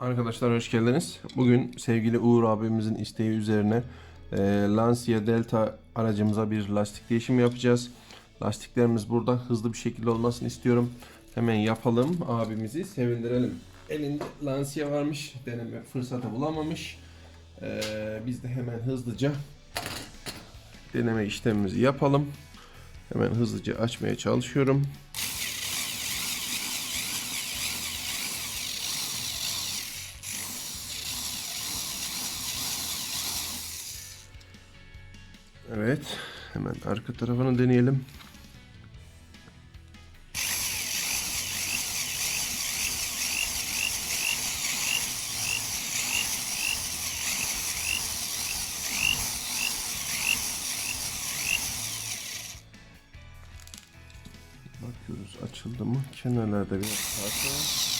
Arkadaşlar hoş geldiniz. Bugün sevgili Uğur abimizin isteği üzerine e, Lancia Delta aracımıza bir lastik değişimi yapacağız. Lastiklerimiz burada hızlı bir şekilde olmasını istiyorum. Hemen yapalım abimizi sevindirelim. Elinde Lancia varmış deneme fırsatı bulamamış. E, biz de hemen hızlıca deneme işlemimizi yapalım. Hemen hızlıca açmaya çalışıyorum. Evet. Hemen arka tarafını deneyelim. Bakıyoruz açıldı mı? Kenarlarda biraz parça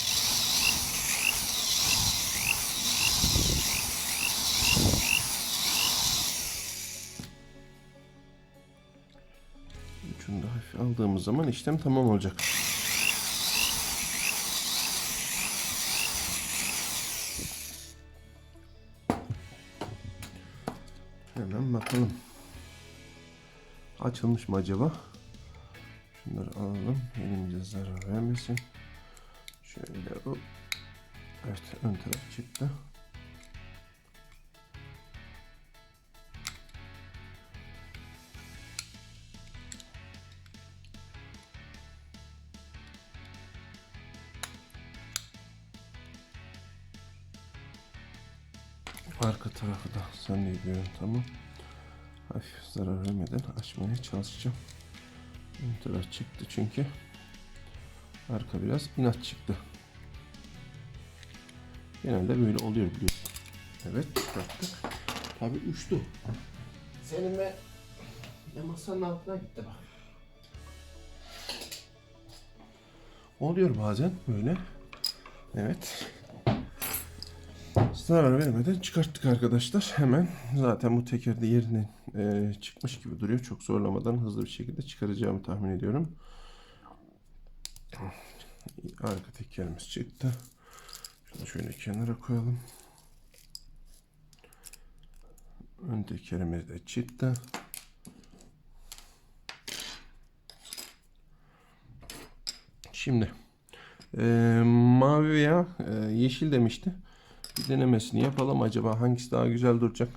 zaman işlem tamam olacak. Hemen bakalım. Açılmış mı acaba? Şunları alalım. Elimize zarar vermesin. Şöyle hop. Evet ön taraf çıktı. Arka tarafı da zannediyorum tamam. Hafif zarar vermeden açmaya çalışacağım. Ön taraf çıktı çünkü. Arka biraz inat çıktı. Genelde böyle oluyor biliyorsun. Evet çıkarttık. Tabi uçtu. Senin ve ne masanın altına gitti bak. Oluyor bazen böyle. Evet. Zarar vermeden çıkarttık arkadaşlar. Hemen zaten bu teker de yerine e, çıkmış gibi duruyor. Çok zorlamadan hızlı bir şekilde çıkaracağımı tahmin ediyorum. Arka tekerimiz çıktı. Şunu şöyle kenara koyalım. Ön tekerimiz de çıktı. Şimdi e, mavi veya e, yeşil demişti. Bir denemesini yapalım. Acaba hangisi daha güzel duracak?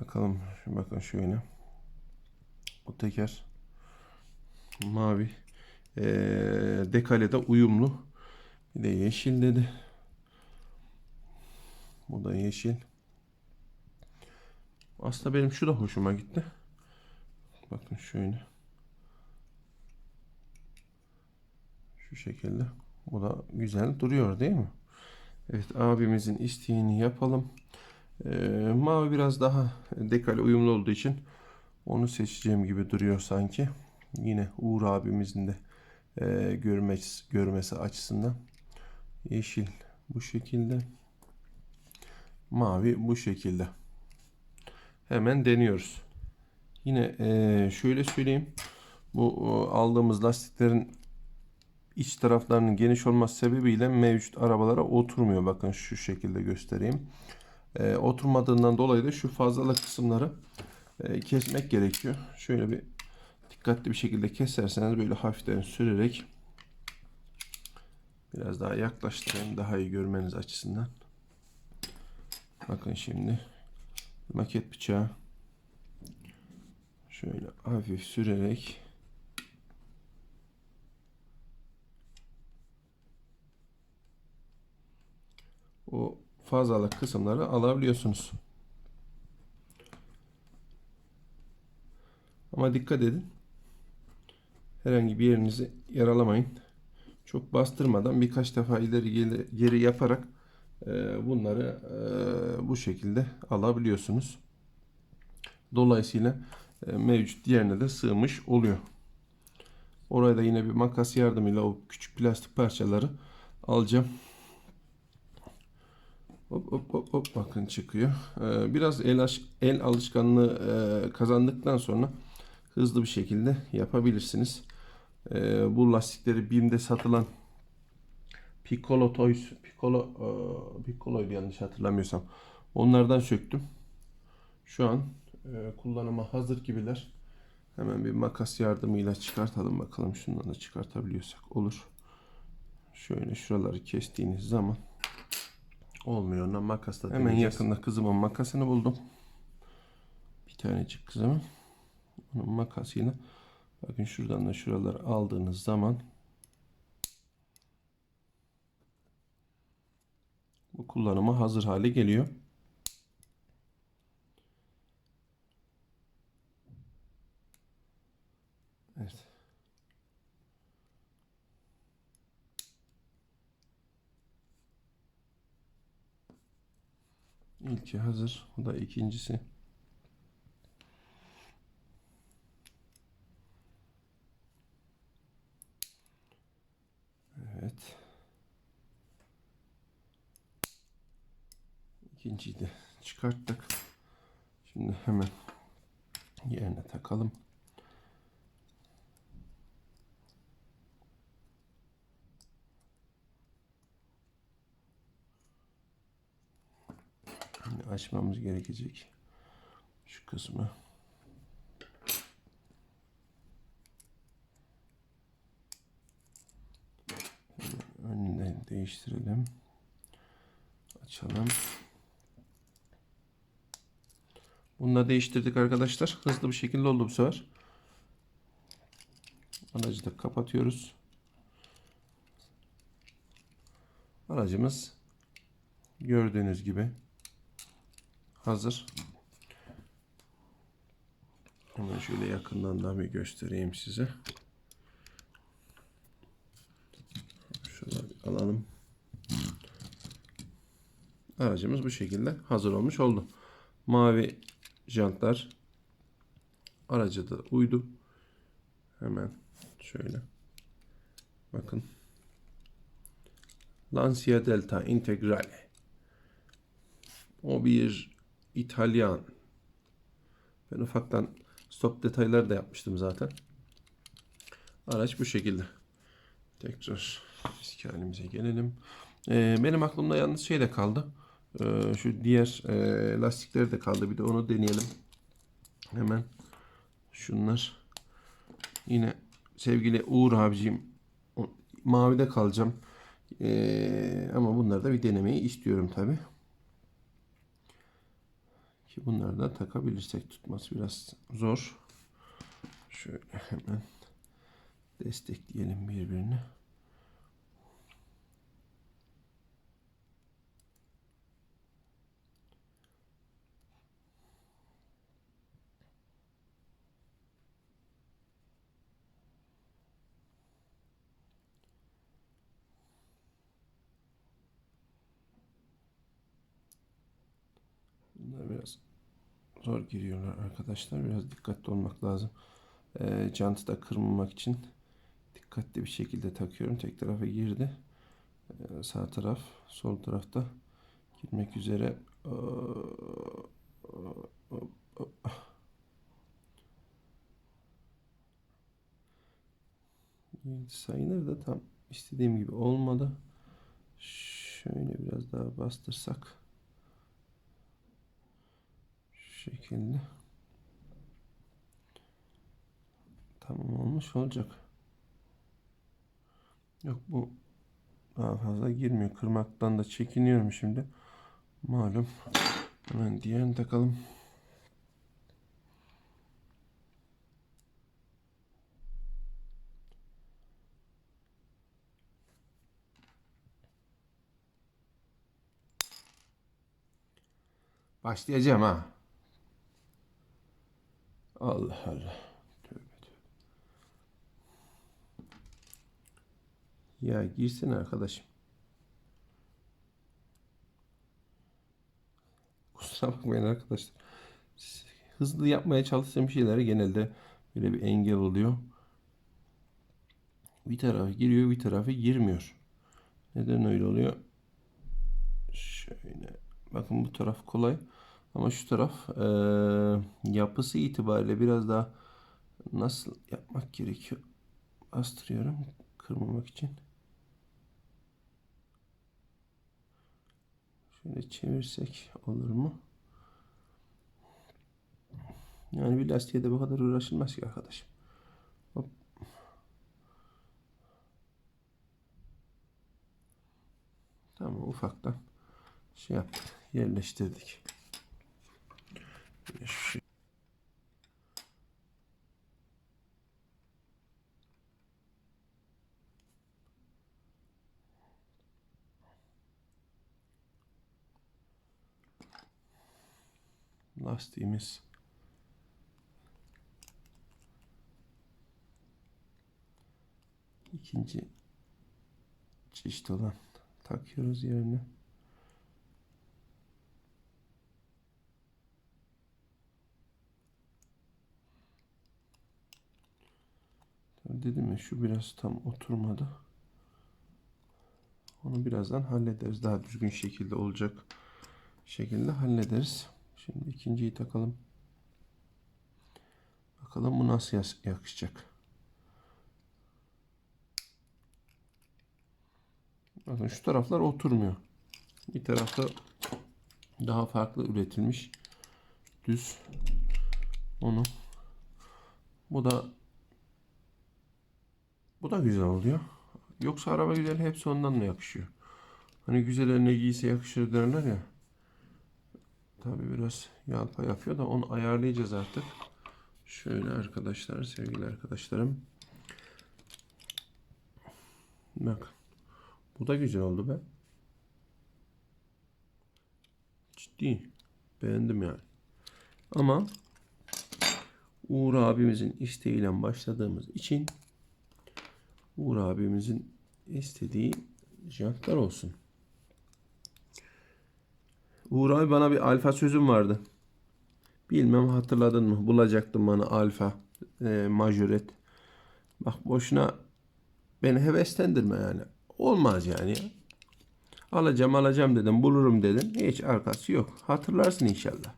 Bakalım. Şimdi bakın şöyle. Bu teker mavi. Ee, dekalede uyumlu. Bir de yeşil dedi. Bu da yeşil. Aslında benim şu da hoşuma gitti. Bakın şöyle. Şu şekilde. Bu da güzel duruyor değil mi? Evet abimizin isteğini yapalım. Ee, mavi biraz daha dekale uyumlu olduğu için onu seçeceğim gibi duruyor sanki. Yine Uğur abimizin de e, görmesi, görmesi açısından. Yeşil bu şekilde. Mavi bu şekilde. Hemen deniyoruz. Yine e, şöyle söyleyeyim. Bu aldığımız lastiklerin iç taraflarının geniş olması sebebiyle mevcut arabalara oturmuyor. Bakın şu şekilde göstereyim. E, oturmadığından dolayı da şu fazlalık kısımları e, kesmek gerekiyor. Şöyle bir dikkatli bir şekilde keserseniz böyle hafiften sürerek biraz daha yaklaştırayım daha iyi görmeniz açısından. Bakın şimdi maket bıçağı şöyle hafif sürerek o fazlalık kısımları alabiliyorsunuz. Ama dikkat edin. Herhangi bir yerinizi yaralamayın. Çok bastırmadan birkaç defa ileri geri, geri yaparak e, bunları e, bu şekilde alabiliyorsunuz. Dolayısıyla e, mevcut diğerine de sığmış oluyor. Oraya da yine bir makas yardımıyla o küçük plastik parçaları alacağım. Hop hop hop hop bakın çıkıyor. Ee, biraz el, el alışkanlığı e, kazandıktan sonra hızlı bir şekilde yapabilirsiniz. Ee, bu lastikleri BİM'de satılan Piccolo Toys, Piccolo, e, Piccolo'ydu yanlış hatırlamıyorsam. Onlardan söktüm. Şu an e, kullanıma hazır gibiler. Hemen bir makas yardımıyla çıkartalım bakalım. Şundan da çıkartabiliyorsak olur. Şöyle şuraları kestiğiniz zaman olmuyor. Ona makasla Hemen yakında kızımın makasını buldum. Bir tanecik kızımın. Onun makasıyla bakın şuradan da şuraları aldığınız zaman bu kullanıma hazır hale geliyor. Evet. İlki hazır. Bu da ikincisi. Evet. İkinciyi de çıkarttık. Şimdi hemen yerine takalım. Şimdi açmamız gerekecek. Şu kısmı. Önünden değiştirelim. Açalım. Bunu da değiştirdik arkadaşlar. Hızlı bir şekilde oldu bu sefer. Aracı da kapatıyoruz. Aracımız gördüğünüz gibi hazır. Hemen şöyle yakından da bir göstereyim size. Şöyle bir alalım. Aracımız bu şekilde hazır olmuş oldu. Mavi jantlar araca da uydu. Hemen şöyle bakın. Lancia Delta Integrale. O bir İtalyan. Ben ufaktan stop detayları da yapmıştım zaten. Araç bu şekilde. Tekrar eski halimize gelelim. Ee, benim aklımda yalnız şey de kaldı. Ee, şu diğer e, lastikleri de kaldı. Bir de onu deneyelim. Hemen şunlar. Yine sevgili Uğur abicim mavide kalacağım. Ee, ama bunları da bir denemeyi istiyorum tabi. Ki bunları da takabilirsek tutması biraz zor. Şöyle hemen destekleyelim birbirini. Bunlar biraz zor giriyorlar arkadaşlar. Biraz dikkatli olmak lazım. Ee, jantı da kırmamak için dikkatli bir şekilde takıyorum. Tek tarafa girdi. Ee, sağ taraf, sol tarafta girmek üzere. Yedi sayılır da tam istediğim gibi olmadı. Şöyle biraz daha bastırsak. Şu şekilde. Tamam olmuş olacak. Yok bu daha fazla girmiyor. Kırmaktan da çekiniyorum şimdi. Malum. Hemen diğerini takalım. Başlayacağım ha. Allah Allah. Tövbe tövbe. Ya girsene arkadaşım. Kusura bakmayın arkadaşlar. Hızlı yapmaya çalıştığım şeylere genelde böyle bir engel oluyor. Bir tarafı giriyor, bir tarafı girmiyor. Neden öyle oluyor? Şöyle. Bakın bu taraf kolay. Ama şu taraf eee, yapısı itibariyle biraz daha nasıl yapmak gerekiyor? Bastırıyorum kırmamak için. Şöyle çevirsek olur mu? Yani bir lastiğe de bu kadar uğraşılmaz ki arkadaşım. Hop. Tamam ufaktan şey yaptık. Yerleştirdik. Şu lastiğimiz ikinci çeşit olan takıyoruz yerine. Dedim ya şu biraz tam oturmadı. Onu birazdan hallederiz. Daha düzgün şekilde olacak şekilde hallederiz. Şimdi ikinciyi takalım. Bakalım bu nasıl yakışacak. Bakın şu taraflar oturmuyor. Bir tarafta daha farklı üretilmiş. Düz. Onu. Bu da bu da güzel oluyor. Yoksa araba güzel hepsi ondan mı yakışıyor? Hani güzel eline giyse yakışır derler ya. Tabi biraz yalpa yapıyor da onu ayarlayacağız artık. Şöyle arkadaşlar, sevgili arkadaşlarım. Bak. Bu da güzel oldu be. Ciddi. Beğendim yani. Ama Uğur abimizin isteğiyle başladığımız için Uğur abimizin istediği jantlar olsun. Uğur abi bana bir alfa sözüm vardı. Bilmem hatırladın mı? Bulacaktın bana alfa e, majoret. Bak boşuna beni heveslendirme yani. Olmaz yani. Alacağım alacağım dedim. Bulurum dedim. Hiç arkası yok. Hatırlarsın inşallah.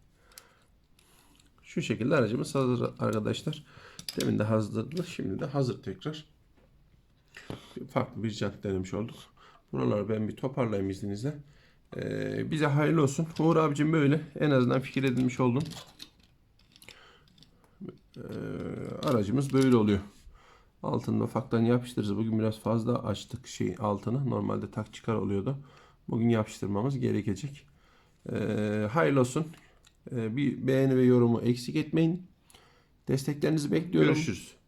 Şu şekilde aracımız hazır arkadaşlar. Demin de hazırdı. Şimdi de hazır tekrar. Farklı bir jant denemiş olduk. Buraları ben bir toparlayayım izninizle. Ee, bize hayırlı olsun. Uğur abicim böyle. En azından fikir edilmiş oldun. Ee, aracımız böyle oluyor. Altını da ufaktan yapıştırırız. Bugün biraz fazla açtık şey altını. Normalde tak çıkar oluyordu. Bugün yapıştırmamız gerekecek. Ee, hayırlı olsun. Ee, bir beğeni ve yorumu eksik etmeyin. Desteklerinizi bekliyorum. Görüşürüz.